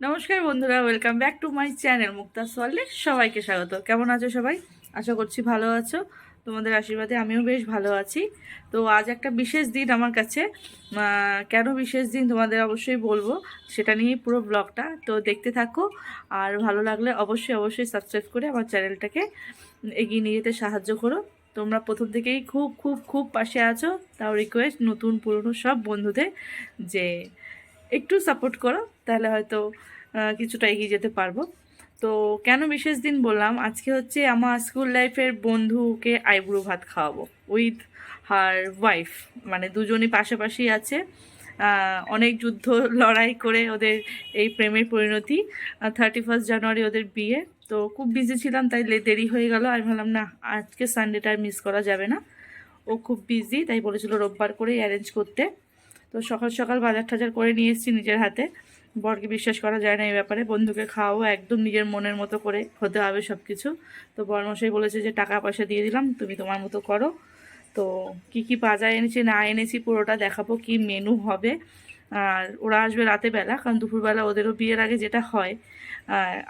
নমস্কার বন্ধুরা, welcome back to my channel Mukta Soyale সবাইকে স্বাগত। কেমন আছো সবাই? আশা করছি ভালো আছো। তোমাদের আশীর্বাদে আমিও বেশ ভালো আছি। তো আজ একটা বিশেষ দিন আমার কাছে। কেন বিশেষ দিন তোমাদের অবশ্যই বলব, সেটা নিয়েই পুরো ব্লগটা। তো দেখতে থাকো। আর ভালো লাগলে অবশ্যই অবশ্যই সাবস্ক্রাইব করে আমার চ্যানেলটাকে এগিয়ে নিয়ে যেতে সাহায্য করো। তোমরা প্রথম থেকেই খুব খুব খুব পাশে আছো। তাও রিকোয়েস্ট নতুন, পুরনো সব বন্ধুদের যে একটু সাপোর্ট করো, তাহলে হয়তো কিছুটা এগিয়ে যেতে পারব। তো কেন বিশেষ দিন বললাম, আজকে হচ্ছে আমার স্কুল লাইফের বন্ধুকে আইব্রো ভাত খাওয়াবো উইথ হার ওয়াইফ মানে দুজনই পাশাপাশি আছে অনেক যুদ্ধ লড়াই করে ওদের এই প্রেমের পরিণতি থার্টি ফার্স্ট জানুয়ারি ওদের বিয়ে। তো খুব বিজি ছিলাম, তাই দেরি হয়ে গেল। আমি ভাবলাম, না, আজকে সানডেটা মিস করা যাবে না। ও খুব বিজি তাই বলেছিল রোববার করেই অ্যারেঞ্জ করতে। তো সকাল সকাল বাজার টাজার করে নিয়ে এসেছি নিজের হাতে। বরকে বিশ্বাস করা যায় না এই ব্যাপারে। বন্ধুকে খাওয়াবো, একদম নিজের মনের মতো করে হতে হবে সব কিছু তো বরমশাই বলেছে যে, টাকা পয়সা দিয়ে দিলাম, তুমি তোমার মতো করো। তো কি কি বাজার এনেছি, না এনেছি পুরোটা দেখাবো, কি মেনু হবে। আর ওরা আসবে রাতে বেলা, কারণ দুপুরবেলা ওদেরও বিয়ের আগে যেটা হয়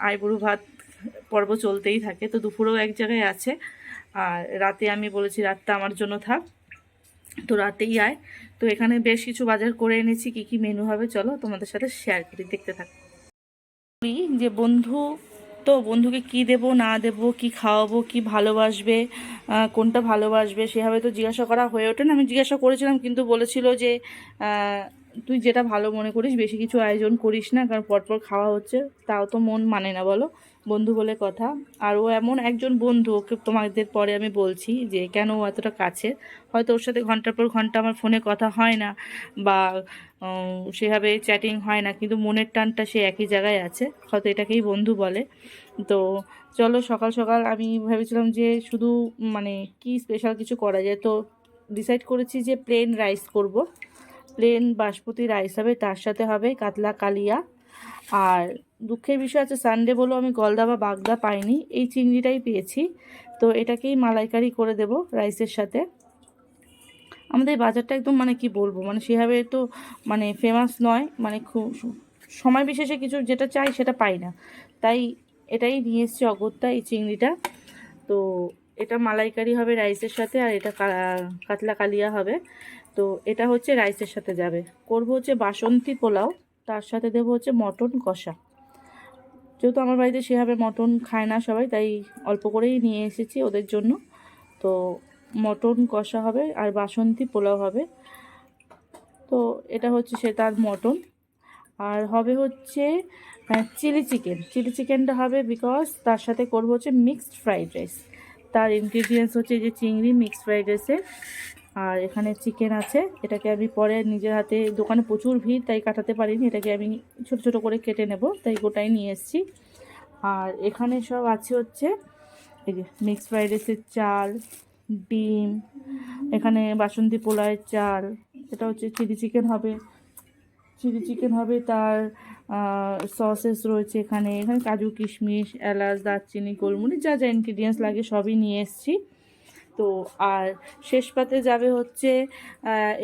আইবুড়ো ভাত পর্ব চলতেই থাকে। তো দুপুরেও এক জায়গায় আছে। আর রাতে আমি বলেছি, রাতটা আমার জন্য থাক। তো রাতেই আয়। তো এখানে বেশ কিছু বাজার করে এনেছি, কি কি মেনু হবে চলো তোমাদের সাথে শেয়ার করি, দেখতে থাক। যে বন্ধু, তো বন্ধুকে কি দেব, না দেব, কি খাওয়াবো, কি ভালোবাসবে কোনটা ভালোবাসবে, সেভাবে তো জিজ্ঞাসা করা হয়ে ওঠে না। আমি জিজ্ঞাসা করেছিলাম, কিন্তু বলেছিল যে তুই যেটা ভালো মনে করিস, বেশি কিছু আয়োজন করিস না, কারণ পরপর খাওয়া হচ্ছে, তাও তো মন মানে না, বলো। বন্ধু বলে কথা। আর ও এমন একজন বন্ধু, ওকে তোমাদের পরে আমি বলছি যে, কেন ও এতটা কাছে? হয়তো ওর সাথে ঘণ্টার পর ঘণ্টা আমার ফোনে কথা হয় না, বা সেভাবে চ্যাটিং হয় না, কিন্তু মনের টানটা সে একই জায়গায় আছে, হয়তো এটাকেই বন্ধু বলে। তো চলো, সকাল সকাল আমি ভেবেছিলাম যে, শুধু মানে কি স্পেশাল কিছু করা যায়? তো ডিসাইড করেছি যে প্লেন রাইস করব। প্লেন বাসমতি রাইস হবে, তার সাথে হবে কাতলা কালিয়া। আর দুঃখের বিষয় আছে সানডে বলো আমি গলদা বা বাগদা পাইনি, এই চিংড়িটাই পেয়েছি। তো এটাকেই মালাইকারি করে দেব রাইসের সাথে। আমাদের বাজারটা একদম মানে কি বলব মানে সেভাবে তো মানে ফেমাস নয় মানে খুব সময় বিশেষে কিছু যেটা চাই সেটা পাই না। তাই এটাই নিয়ে এসেছি অগত্যা এই চিংড়িটা। তো এটা মালাইকারি হবে রাইসের সাথে আর এটা কাতলা কালিয়া হবে। তো এটা হচ্ছে রাইসের সাথে যাবে। করব হচ্ছে বাসন্তী পোলাও, তার সাথে দেবো হচ্ছে মটন কষা। যেহেতু আমার বাড়িতে সেভাবে মটন খায় না সবাই, তাই অল্প করেই নিয়ে এসেছি ওদের জন্য। তো মটন কষা হবে আর বাসন্তী পোলাও হবে। তো এটা হচ্ছে সে তার মটন। আর হবে হচ্ছে চিলি চিকেন। চিলি চিকেনটা হবে বিকজ তার সাথে করব হচ্ছে মিক্সড ফ্রাইড রাইস তার ইনগ্রিডিয়েন্টস হচ্ছে যে চিংড়ি মিক্সড ফ্রাইড রাইসের আর এখানে চিকেন আছে। এটাকে আমি পরে নিজের হাতে, দোকানে প্রচুর ভিড়, তাই কাটাতে পারিনি। এটাকে আমি ছোট ছোট করে কেটে নেব, তাই গোটাই নিয়ে এসেছি। আর এখানে সব আছে হচ্ছে, এই যে মিক্সড ফ্রাইড রাইসের চাল, ডিম, এখানে বাসন্তী পোলাওয়ের চাল, এটা হচ্ছে চিলি চিকেন হবে। চিলি চিকেন হবে তার সসেস রয়েছে এখানে। এখানে কাজু, কিশমিশ, এলাচ, দারচিনি, গোলমরিচ, যা যা ইনগ্রিডিয়েন্টস লাগে সবই নিয়ে এসেছি। তো আর শেষ পাতে যাবে হচ্ছে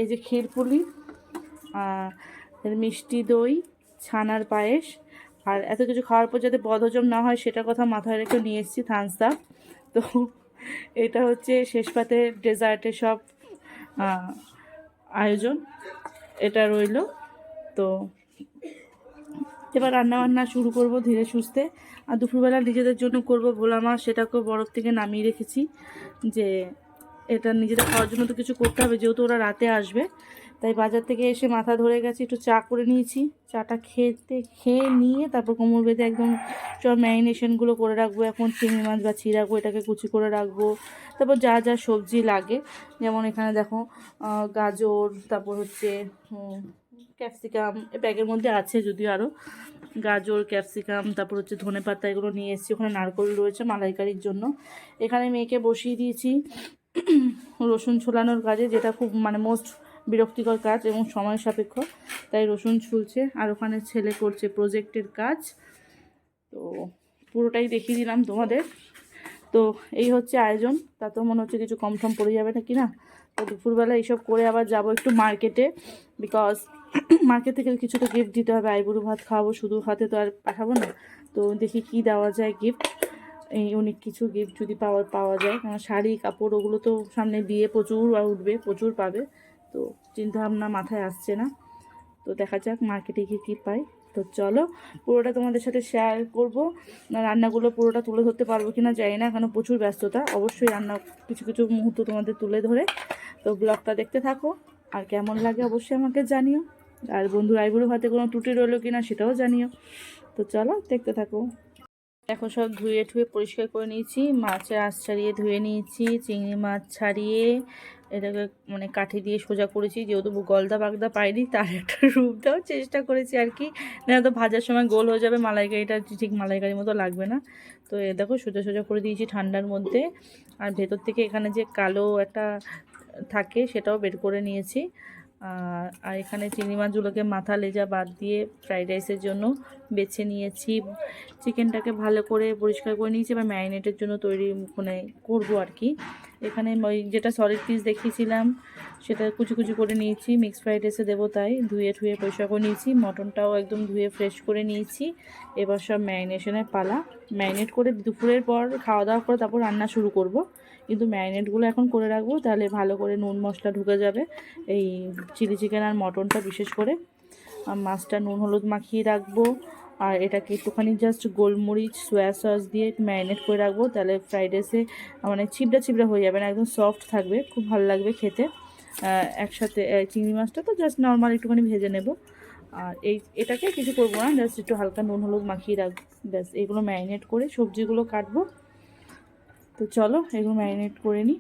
এই যে ক্ষীরপুলি মিষ্টি দই, ছানার পায়েস, আর এত কিছু খাওয়ার পর যাতে বদহজম না হয় সেটার কথা মাথায় রেখে নিয়ে এসেছি থামস আপ তো এটা হচ্ছে শেষ পাতে ডেজার্টের সব আয়োজন, এটা রইল। তো এবার রান্না বান্না শুরু করব ধীরে সুস্থে। আর দুপুরবেলা নিজেদের জন্য করব ভোলা মাছ সেটাকেও বরফ থেকে নামিয়ে রেখেছি যে এটা নিজেদের খাওয়ার জন্য তো কিছু করতে হবে, যেহেতু ওরা রাতে আসবে। তাই বাজার থেকে এসে মাথা ধরে গেছে, একটু চা করে নিয়েছি। চাটা খেতে, খেয়ে নিয়ে তারপর কোমর বেঁধে একদম সব ম্যারিনেশনগুলো করে রাখব। এখন চিংড়ি মাছ বা রাখব, এটাকে কুচি করে রাখব। তারপর যা যা সবজি লাগে, যেমন এখানে দেখো গাজর, তারপর হচ্ছে ক্যাপসিকাম ব্যাগের মধ্যে আছে যদিও আরও গাজর, ক্যাপসিকাম, তারপর হচ্ছে ধনে পাতা, এগুলো নিয়ে এসেছি। ওখানে নারকল রয়েছে মালাইকারির জন্য। এখানে মেয়েকে বসিয়ে দিয়েছি রসুন ছোলানোর কাজে, যেটা খুব মানে মোস্ট বিরক্তিকর কাজ এবং সময় সাপেক্ষ। তাই রসুন ছুলছে আর ওখানে ছেলে করছে প্রজেক্টের কাজ। তো পুরোটাই দেখিয়ে দিলাম তোমাদের। তো এই হচ্ছে আয়োজন। তাতেও মনে হচ্ছে কিছু কম টম পড়ে যাবে না কি না? তো দুপুরবেলা এইসব করে আবার যাব একটু মার্কেটে বিকজ মার্কেট থেকে কিছু তো গিফট দিতে হবে, আইবুড়ো ভাত খাওয়াবো, শুধু হাতে তো আর পাঠাবো না। তো দেখি কি দেওয়া যায় গিফট এই অনেক কিছু গিফট যদি পাওয়া পাওয়া যায়। কারণ শাড়ি, কাপড়, ওগুলো তো সামনে বিয়ে প্রচুর উঠবে, প্রচুর পাবে। তো চিন্তা ভাবনা মাথায় আসছে না। তো দেখা যাক মার্কেটে গিয়ে কী পাই। তো চলো, পুরোটা তোমাদের সাথে শেয়ার করব। রান্নাগুলো পুরোটা তুলে ধরতে পারব কি না জানি না কারণ প্রচুর ব্যস্ততা। অবশ্যই রান্না কিছু কিছু মুহূর্ত তোমাদের তুলে ধরে। তো ব্লগটা দেখতে থাকো। আর কেমন লাগে অবশ্যই আমাকে জানিও। আর বন্ধুর আইবুড়ো হাতে কোনো ত্রুটি রইল কি না সেটাও জানিও। তো চলো, দেখতে থাকো। দেখো, সব ধুয়ে ঠুয়ে পরিষ্কার করে নিয়েছি, মাছের আঁশ ছাড়িয়ে ধুয়ে নিয়েছি, চিংড়ি মাছ ছাড়িয়ে এটাকে মানে কাঠি দিয়ে সোজা করেছি, যেহেতু গলদা বাগদা পাইনি, তার একটা রূপ দেওয়ার চেষ্টা করেছি আর কি। না তো ভাজার সময় গোল হয়ে যাবে, মালাইকারিটা ঠিক মালাইকারির মতো লাগবে না। তো এ দেখো, সোজা সোজা করে দিয়েছি ঠান্ডার মধ্যে। আর ভেতর থেকে এখানে যে কালো একটা থাকে, সেটাও বের করে নিয়েছি। আর এখানে চিংড়ি মাছগুলোকে মাথা লেজা বাদ দিয়ে ফ্রাইড রাইসের জন্য বেছে নিয়েছি। চিকেনটাকে ভালো করে পরিষ্কার করে নিয়েছি, এবার ম্যারিনেটের জন্য তৈরি মানে করব আর কি। এখানে ওই যেটা সলিড পিস দেখিয়েছিলাম, সেটা কুচি কুচি করে নিয়েছি। মিক্স ফ্রাইড রাইসে দেবো তাই, ধুয়ে ধুয়ে পরিষ্কার করে নিয়েছি। মটনটাও একদম ধুয়ে ফ্রেশ করে নিয়েছি। এবার সব ম্যারিনেশনের পালা। ম্যারিনেট করে দুপুরের পর খাওয়া দাওয়া করে তারপর রান্না শুরু করব। কিন্তু ম্যারিনেটগুলো এখন করে রাখব, তাহলে ভালো করে নুন মশলা ঢুকে যাবে। এই চিলি চিকেন আর মটনটা বিশেষ করে। মাছটা নুন হলুদ মাখিয়ে রাখব। আর এটাকে একটুখানি জাস্ট গোলমরিচ সোয়া সস দিয়ে ম্যারিনেট করে রাখব, তাহলে ফ্রাইড রাইসে মানে ছিপড়া ছিপড়া হয়ে যাবে না, একদম সফট থাকবে, খুব ভালো লাগবে খেতে। একসাথে চিংড়ি মাছটা তো জাস্ট নর্মাল একটুখানি ভেজে নেব। আর এই, এটাকে কিছু করব না জাস্ট একটু হালকা নুন হলুদ মাখিয়ে রাখব ব্যাস, এগুলো ম্যারিনেট করে সবজিগুলো কাটবো। তো চলো, এগুলো ম্যারিনেট করে নিই।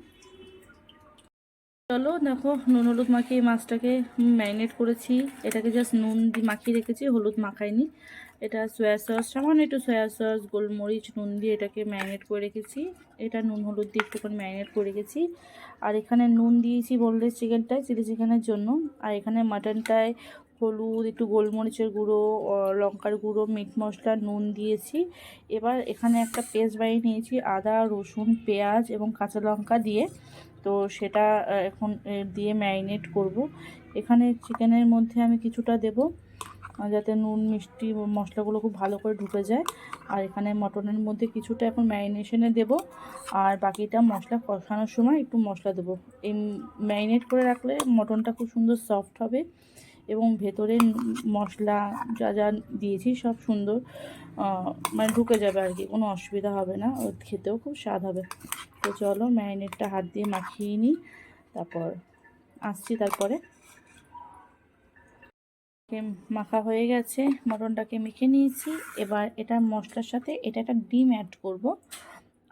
চলো, দেখো, নুন, হলুদ মাখিয়ে মাছটাকে ম্যারিনেট করেছি। এটাকে জাস্ট নুন দিয়ে মাখিয়ে রেখেছি, হলুদ মাখাইনি। এটা সয়া সস সামান্য একটু সয়া সস গোলমরিচ, নুন দিয়ে এটাকে ম্যারিনেট করে রেখেছি। এটা নুন, হলুদ দিয়ে একটুখানি ম্যারিনেট করে রেখেছি। আর এখানে নুন দিয়েছি বললে চিকেনটায় চিলি চিকেনের জন্য। আর এখানে মাটনটায় হলুদ, একটু গোলমরিচের গুঁড়ো লঙ্কার গুঁড়ো, মিট মশলা, নুন দিয়েছি। এবার এখানে একটা পেস্ট বানিয়ে নিয়েছি, আদা, রসুন, পেঁয়াজ এবং কাঁচা লঙ্কা দিয়ে। তো সেটা এখন দিয়ে ম্যারিনেট করব। এখানে চিকেনের মধ্যে আমি কিছুটা দেব যাতে নুন, মিষ্টি মশলাগুলো খুব ভালো করে ঢুকে যায়। আর এখানে মটনের মধ্যে কিছুটা এখন ম্যারিনেশনে দেব, আর বাকিটা মশলা কষানোর সময় একটু মশলা দেবো। এই ম্যারিনেট করে রাখলে মটনটা খুব সুন্দর সফট হবে। এবং ভেতরে ন- মশলা যা যা দিয়েছি সব সুন্দর মানে ঢুকে যাবে আর কি, কোনো অসুবিধা হবে না খেতেও খুব স্বাদ হবে। তো চলো ম্যারিনেটটা হাত দিয়ে মাখিয়ে নিই, তারপর আসছি তারপরে। মাখা হয়ে গেছে, মটনটাকে মেখে নিয়েছি, এবার এটা মশলার সাথে এটা একটা ডিম অ্যাড করব।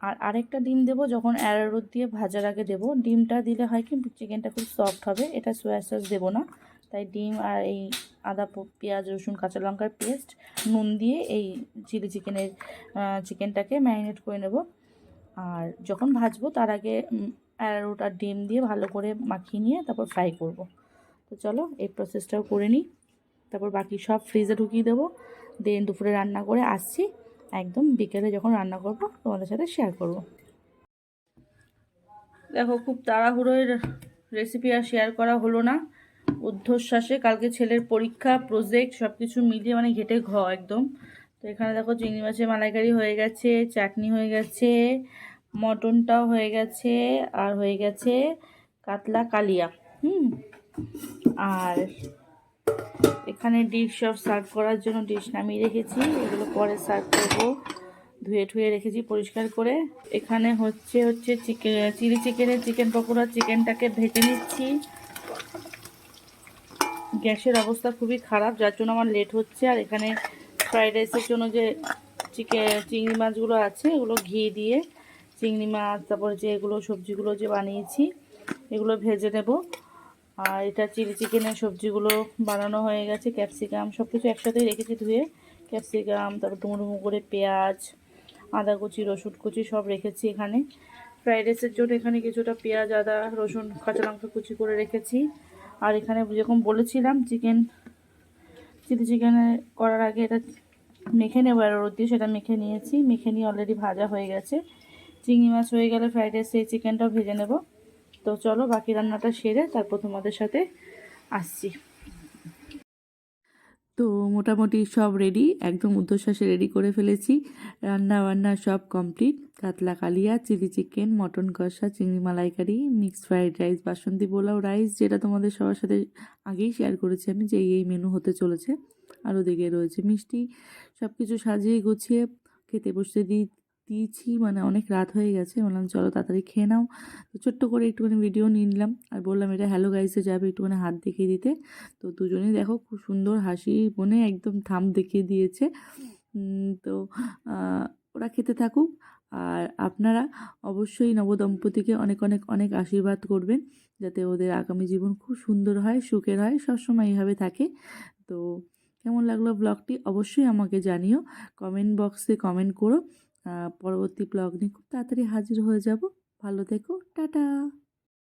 আর আরেকটা ডিম দেবো যখন অ্যারোরুট দিয়ে ভাজার আগে দেবো। ডিমটা দিলে হয় কি, চিকেনটা খুব সফট হবে, এটা সোয়া সস দেবো না। তাই ডিম আর এই আদা পেঁয়াজ, রসুন, কাঁচা লঙ্কার পেস্ট নুন দিয়ে এই চিলি চিকেনের চিকেনটাকে ম্যারিনেট করে নেব। আর যখন ভাজবো, তার আগে অ্যারোট আর ডিম দিয়ে ভালো করে মাখিয়ে নিয়ে তারপর ফ্রাই করব। তো চলো, এই প্রসেসটাও করে নিই। তারপর বাকি সব ফ্রিজে ঢুকিয়ে দেবো। দেন দুপুরে রান্না করে আসছি। একদম বিকেলে যখন রান্না করব, তোমাদের সাথে শেয়ার করব। দেখো, খুব তাড়াহুড়োয় রেসিপি আর শেয়ার করা হলো না। ঊর্ধ্বশ্বাসে কালকে ছেলের পরীক্ষা প্রজেক্ট সব কিছু মিলিয়ে মানে ঘেটে ঘ একদম। তো এখানে দেখো, চিংড়ি মাছের মালাইকারি হয়ে গেছে, চাটনি হয়ে গেছে, মটনটাও হয়ে গেছে, আর হয়ে গেছে কাতলা কালিয়া, হুম? আর এখানে ডিশ সব সার্ভ করার জন্য ডিশ নামিয়ে রেখেছি। এগুলো পরে সার্ভ করব। ধুয়ে ঠুয়ে রেখেছি পরিষ্কার করে। এখানে হচ্ছে হচ্ছে চিকেন, চিলি চিকেনের চিকেন পকোড়া, চিকেনটাকে ভেজে নিচ্ছি। গ্যাসের অবস্থা খুবই খারাপ, যার জন্য আমার লেট হচ্ছে। আর এখানে ফ্রাইড রাইসের জন্য যে চিকেন চিংড়ি মাছগুলো আছে, এগুলো ঘি দিয়ে চিংড়ি মাছ, তারপরে যে এগুলো সবজিগুলো যে বানিয়েছি, এগুলো ভেজে নেব। আর এটা চিলি চিকেনের সবজিগুলো বানানো হয়ে গেছে, ক্যাপসিকাম সব কিছু একসাথেই রেখেছি ধুয়ে। ক্যাপসিকাম, তারপর ডুমো ডুমো করে পেঁয়াজ, আদা কুচি, রসুন কুচি সব রেখেছি এখানে। ফ্রাইড রাইসের জন্য এখানে কিছুটা পেঁয়াজ, আদা, রসুন, কাঁচা লঙ্কা কুচি করে রেখেছি। আর এখানে যেরকম বলেছিলাম, চিকেন, চিলি চিকেনে করার আগে এটা মেখে নেব, আর রোদ দিয়ে সেটা মেখে নিয়েছি। মেখে নিয়ে অলরেডি ভাজা হয়ে গেছে। চিংড়ি মাছ হয়ে গেলে ফ্রাইড রাইস সেই চিকেনটাও ভেজে নেব। তো চলো বাকি রান্নাটা সেরে তারপর তোমাদের সাথে আসছি। তো মোটামুটি সব রেডি একদম উদ্ধশ্বাসে রেডি করে ফেলেছি। রান্না বান্না সব কমপ্লিট কাতলা কালিয়া চিলি চিকেন মটন কষা, চিংড়ি মালাইকারি মিক্সড ফ্রাইড রাইস বাসন্তী পোলাও রাইস যেটা তোমাদের সবার সাথে আগেই শেয়ার করেছি আমি যে এই মেনু হতে চলেছে। আর ওদিকে রয়েছে মিষ্টি সব কিছু সাজিয়ে গুছিয়ে খেতে বসতে দিই দিয়েছি মানে অনেক রাত হয়ে গেছে। বললাম, চলো তাড়াতাড়ি খেয়ে নাও। তো ছোট্ট করে একটুখানি ভিডিও নিয়ে নিলাম। আর বললাম, এটা হ্যালো গাইসে যাবে একটুখানি হাত দেখিয়ে দিতে। তো দুজনেই দেখো, খুব সুন্দর হাসি মনে একদম থাম দেখিয়ে দিয়েছে। তো ওরা খেতে থাকুক। আর আপনারা অবশ্যই নবদম্পতিকে অনেক অনেক অনেক আশীর্বাদ করবেন, যাতে ওদের আগামী জীবন খুব সুন্দর হয়, সুখের হয়, সবসময় এইভাবে থাকে। তো, কেমন লাগল ব্লগটি অবশ্যই আমাকে জানিও। কমেন্ট বক্সে কমেন্ট করো। পরবর্তী ব্লগ নিয়ে খুব তাড়াতাড়ি হাজির হয়ে যাব। ভালো থেকো টাটা।